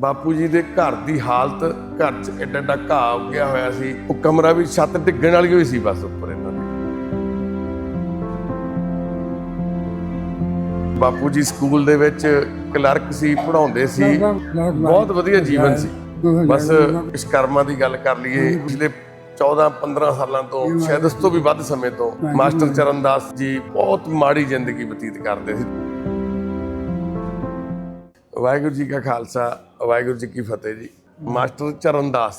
ਬਾਪੂ ਜੀ ਦੇ ਘਰ ਦੀ ਹਾਲਤ ਘਰ 'ਚ ਐਡਾ ਐਡਾ ਘਾਹ ਉੱਗਿਆ ਹੋਇਆ ਸੀ। ਉਹ ਕਮਰਾ ਵੀ ਛੱਤ ਡਿੱਗਣ ਵਾਲੀ ਹੋਈ ਸੀ ਬਸ ਉੱਪਰ ਇਹਨਾਂ ਦੀ। ਬਾਪੂ ਜੀ ਸਕੂਲ ਦੇ ਵਿੱਚ ਕਲਰਕ ਸੀ ਪੜਾਉਂਦੇ ਸੀ। ਬਹੁਤ ਵਧੀਆ ਜੀਵਨ ਸੀ। ਬਸ ਵਿਸ਼ਕਰਮਾ ਦੀ ਗੱਲ ਕਰ ਲਈਏ ਪਿਛਲੇ 14 15 ਸਾਲਾਂ ਤੋਂ ਸ਼ਾਇਦ ਉਸ ਤੋਂ ਵੀ ਵੱਧ ਸਮੇਂ ਤੋਂ ਮਾਸਟਰ ਚਰਨਦਾਸ ਜੀ ਬਹੁਤ ਮਾੜੀ ਜ਼ਿੰਦਗੀ ਬਤੀਤ ਕਰਦੇ ਸੀ। ਵਾਹਿਗੁਰੂ ਜੀ ਕਾ ਖਾਲਸਾ। ਵਾਹਿਗੁਰੂ ਜੀ ਕੀ ਫਤਿਹ ਜੀ। ਮਾਸਟਰ ਚਰਨਦਾਸ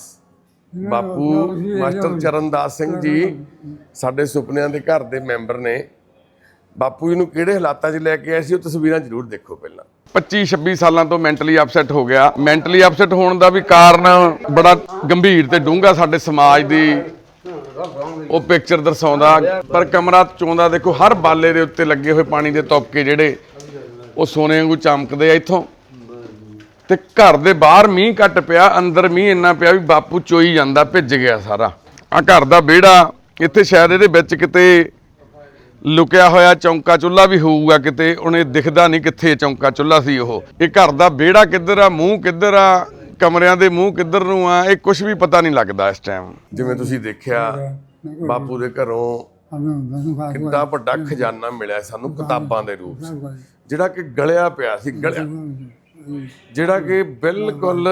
ਬਾਪੂ ਮਾਸਟਰ ਚਰਨਦਾਸ ਸਿੰਘ ਜੀ ਸਾਡੇ ਸੁਪਨਿਆਂ ਦੇ ਘਰ ਦੇ ਮੈਂਬਰ ਨੇ। ਬਾਪੂ ਜੀ ਨੂੰ ਕਿਹੜੇ ਹਾਲਾਤਾਂ 'ਚ ਲੈ ਕੇ ਆਏ ਸੀ ਉਹ ਤਸਵੀਰਾਂ ਜ਼ਰੂਰ ਦੇਖੋ ਪਹਿਲਾਂ। 25 26 ਸਾਲਾਂ ਤੋਂ ਮੈਂਟਲੀ ਅਪਸੈਟ ਹੋ ਗਿਆ। ਮੈਂਟਲੀ ਅਪਸੈਟ ਹੋਣ ਦਾ ਵੀ ਕਾਰਨ ਬੜਾ ਗੰਭੀਰ ਤੇ ਡੂੰਘਾ ਸਾਡੇ ਸਮਾਜ ਦੀ ਉਹ ਪਿਕਚਰ ਦਰਸਾਉਂਦਾ। ਪਰ ਕਮਰਾ ਚੋਂਦਾ ਦੇਖੋ ਹਰ ਬਾਲੇ ਦੇ ਉੱਤੇ ਲੱਗੇ ਹੋਏ ਪਾਣੀ ਦੇ ਤੁਪਕੇ ਜਿਹੜੇ ਉਹ ਸੋਨੇ ਵਾਂਗੂ ਚਮਕਦੇ ਆ ਇੱਥੋਂ। ਤੇ ਘਰ ਦੇ ਬਾਹਰ ਮੀਂਹ ਘੱਟ ਪਿਆ, ਅੰਦਰ ਮੀਂਹ ਇੰਨਾ ਪਿਆ ਵੀ ਬਾਪੂ ਚੋਈ ਜਾਂਦਾ, ਭਿੱਜ ਗਿਆ ਸਾਰਾ। ਆ ਘਰ ਦਾ ਵਿਹੜਾ, ਇੱਥੇ ਸ਼ਾਇਦ ਇਹਦੇ ਵਿੱਚ ਕਿਤੇ ਲੁਕਿਆ ਹੋਇਆ ਚੌਂਕਾ ਚੁੱਲਾ ਵੀ ਹੋਊਗਾ ਕਿਤੇ ਉਹਨੇ ਦਿਖਦਾ ਨਹੀਂ ਕਿੱਥੇ ਚੌਂਕਾ ਚੁੱਲਾ ਸੀ ਉਹ। ਇਹ ਘਰ ਦਾ ਵਿਹੜਾ ਕਿੱਧਰ ਆ, ਮੂੰਹ ਕਿੱਧਰ ਆ, ਕਮਰਿਆਂ ਦੇ ਮੂੰਹ ਕਿੱਧਰ ਨੂੰ ਆ, ਇਹ ਕੁਝ ਵੀ ਪਤਾ ਨਹੀਂ ਲੱਗਦਾ ਇਸ ਟਾਈਮ ਜਿਵੇਂ ਤੁਸੀਂ ਦੇਖਿਆ, ਬਾਪੂ ਦੇ ਘਰੋਂ ਕਿੰਨਾ ਵੱਡਾ ਖਜ਼ਾਨਾ ਮਿਲਿਆ, ਸਾਨੂੰ ਕਿਤਾਬਾਂ ਦੇ ਰੂਪ 'ਚ। ਜਿਹੜਾ ਕਿ ਗਲਿਆ ਪਿਆ ਸੀ, ਗਲਿਆ। ਜਿਹੜਾ ਕਿ ਬਿਲਕੁਲ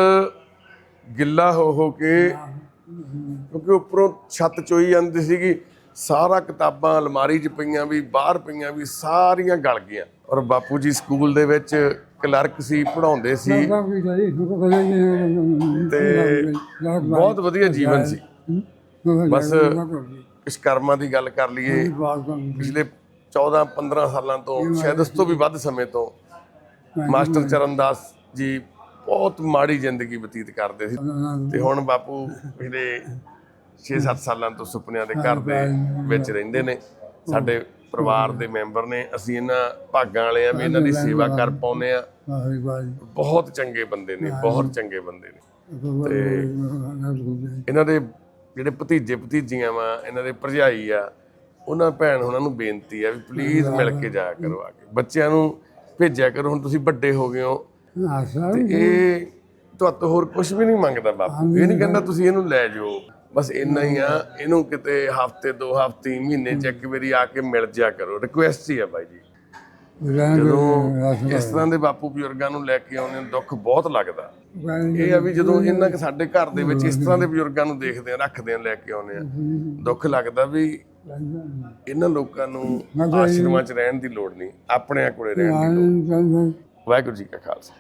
ਗਿੱਲਾ ਹੋ ਹੋ ਕੇ, ਕਿਉਂਕਿ ਉੱਪਰੋਂ ਛੱਤ ਚੋਈ ਜਾਂਦੀ ਸੀਗੀ, ਸਾਰਾ ਕਿਤਾਬਾਂ ਅਲਮਾਰੀ 'ਚ ਪਈਆਂ ਵੀ, ਬਾਹਰ ਪਈਆਂ ਵੀ, ਸਾਰੀਆਂ ਗਲ ਗਈਆਂ। ਔਰ ਬਾਪੂ ਜੀ ਸਕੂਲ ਦੇ ਵਿੱਚ ਕਲਰਕ ਸੀ ਪੜਾਉਂਦੇ ਸੀ। ਤੇ ਬਹੁਤ ਵਧੀਆ ਜੀਵਨ ਸੀ। ਬਸ ਕਰਮਾਂ ਦੀ ਗੱਲ ਕਰ ਲਈਏ। ਪਿਛਲੇ 14 15 ਸਾਲਾਂ ਤੋਂ, ਸ਼ਾਇਦ ਉਸ ਤੋਂ ਵੀ ਵੱਧ ਸਮੇਂ ਤੋਂ ਮਾਸਟਰ ਚਰਨਦਾਸ ਜੀ ਬਹੁਤ ਮਾੜੀ ਜ਼ਿੰਦਗੀ ਬਤੀਤ ਕਰਦੇ ਸੀ। ਤੇ ਹੁਣ ਬਾਪੂ ਪਿਛਲੇ 6-7 ਸਾਲਾਂ ਤੋਂ ਸੁਪਨਿਆਂ ਦੇ ਘਰ ਦੇ ਵਿੱਚ ਰਹਿੰਦੇ ਨੇ। ਸਾਡੇ ਪਰਿਵਾਰ ਦੇ ਮੈਂਬਰ ਨੇ। ਅਸੀਂ ਇਹਨਾਂ ਭਾਗਾਂ ਵਾਲੇ ਆ ਵੀ ਇਹਨਾਂ ਦੀ ਸੇਵਾ ਕਰ ਪਾਉਨੇ ਆ। ਬਹੁਤ ਚੰਗੇ ਬੰਦੇ ਨੇ ਬਹੁਤ ਚੰਗੇ ਬੰਦੇ ਨੇ। ਤੇ ਇਹਨਾਂ ਦੇ ਜਿਹੜੇ ਭਤੀਜੇ ਭਤੀਜੀਆਂ ਵਾ ਇਹਨਾਂ ਦੇ ਭਰਜਾਈ ਆ ਉਹਨਾਂ ਭੈਣ ਉਹਨਾਂ ਨੂੰ ਬੇਨਤੀ ਆ ਵੀ ਪਲੀਜ਼ ਮਿਲ ਕੇ ਜਾਇਆ ਕਰੋ ਆ ਕੇ। ਬੱਚਿਆਂ ਨੂੰ ਭੇਜਿਆ ਕਰੋ ਹੁਣ ਤੁਸੀਂ ਵੱਡੇ ਹੋ ਗਏ ਹੋ। ਤੇ ਇਹ ਤੁਹਾਤੋਂ ਹੋਰ ਕੁਝ ਵੀ ਨਹੀਂ ਮੰਗਦਾ ਬਾਪੂ। ਇਹ ਨਹੀਂ ਕਹਿੰਦਾ ਤੁਸੀਂ ਇਹਨੂੰ ਲੈ ਜਾਓ। ਬਸ ਇੰਨਾ ਹੀ ਆ ਇਹਨੂੰ ਕਿਤੇ ਹਫ਼ਤੇ ਦੋ ਹਫ਼ਤੇ ਮਹੀਨੇ ਚ ਇੱਕ ਵਾਰੀ ਆ ਕੇ ਮਿਲ ਜਿਆ ਕਰੋ। ਰਿਕੁਐਸਟ ਹੀ ਆ ਬਾਈ ਜੀ। ਜਦੋਂ ਇਸ ਤਰ੍ਹਾਂ ਦੇ ਬਾਪੂ ਬਜ਼ੁਰਗਾਂ ਨੂੰ ਲੈ ਕੇ ਆਉਂਦੇ ਨੇ ਦੁੱਖ ਬਹੁਤ ਲੱਗਦਾ। ਇਹ ਆ ਵੀ ਜਦੋਂ ਇਹਨਾਂ ਸਾਡੇ ਘਰ ਦੇ ਵਿੱਚ ਇਸ ਤਰ੍ਹਾਂ ਦੇ ਬਜ਼ੁਰਗਾਂ ਨੂੰ ਦੇਖਦੇ ਆ ਰੱਖਦੇ ਆ ਲੈ ਕੇ ਆਉਂਦੇ ਆ ਦੁੱਖ ਲੱਗਦਾ ਵੀ ਇਹਨਾਂ ਲੋਕਾਂ ਨੂੰ ਆਸ਼ਰਮਾਂ 'ਚ ਰਹਿਣ ਦੀ ਲੋੜ ਨਹੀਂ ਆਪਣਿਆਂ ਕੋਲੇ ਰਹਿਣ ਦੀ ਲੋੜ। ਵਾਹਿਗੁਰੂ ਜੀ ਕਾ ਖਾਲਸਾ।